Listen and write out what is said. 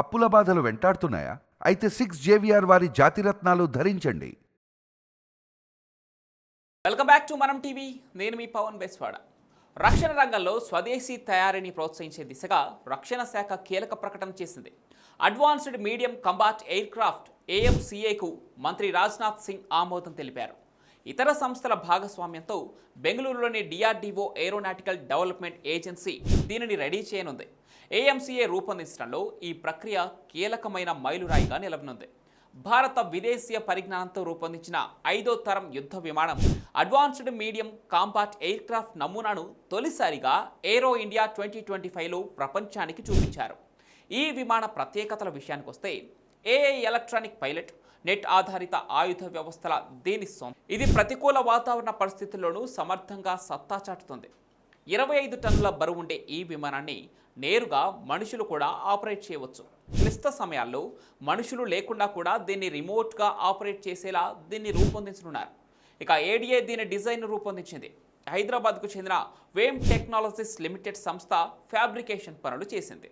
అప్పుల బాధలు వెంటాడుతున్నాయా? అయితే సిక్స్ జేవిఆర్ వారి జాతిరత్నాలు ధరించండి. Welcome back to Manam TV. నేను మీ పవన్ బెస్వాడ. రక్షణ రంగంలో స్వదేశీ తయారీని ప్రోత్సహించే దిశగా రక్షణ శాఖ కీలక ప్రకటన చేసింది. Advanced medium combat aircraft ఏఎంసీఏకు మంత్రి రాజ్నాథ్ సింగ్ ఆమోదం తెలిపారు. ఇతర సంస్థల భాగస్వామ్యంతో బెంగళూరులోని డిఆర్డీఓ ఏరోనాటికల్ డెవలప్మెంట్ ఏజెన్సీ దీనిని రెడీ చేయనుంది. ఏఎంసీఏ రూపొందించడంలో ఈ ప్రక్రియ కీలకమైన మైలురాయిగా నిలవనుంది. భారత విదేశీయ పరిజ్ఞానంతో రూపొందించిన ఐదో తరం యుద్ధ విమానం advanced medium compact aircraft నమూనాను తొలిసారిగా ఏరో ఇండియా ట్వంటీ ట్వంటీ ఫైవ్లో ప్రపంచానికి చూపించారు. ఈ విమాన ప్రత్యేకతల విషయానికి వస్తే ఏఐ ఎలక్ట్రానిక్ పైలట్ నెట్ ఆధారిత ఆయుధ వ్యవస్థల దీని సొంత ఇది ప్రతికూల వాతావరణ పరిస్థితుల్లోనూ సమర్థంగా సత్తా చాటుతుంది. ఇరవై ఐదు టన్నుల బరువు ఉండే ఈ విమానాన్ని నేరుగా మనుషులు కూడా ఆపరేట్ చేయవచ్చు. క్లిష్ట సమయాల్లో మనుషులు లేకుండా కూడా దీన్ని రిమోట్గా ఆపరేట్ చేసేలా దీన్ని రూపొందించనున్నారు. ఇక ఏడిఏ దీని డిజైన్ రూపొందించింది. హైదరాబాద్కు చెందిన వేమ్ టెక్నాలజీస్ లిమిటెడ్ సంస్థ ఫ్యాబ్రికేషన్ పనులు చేసింది.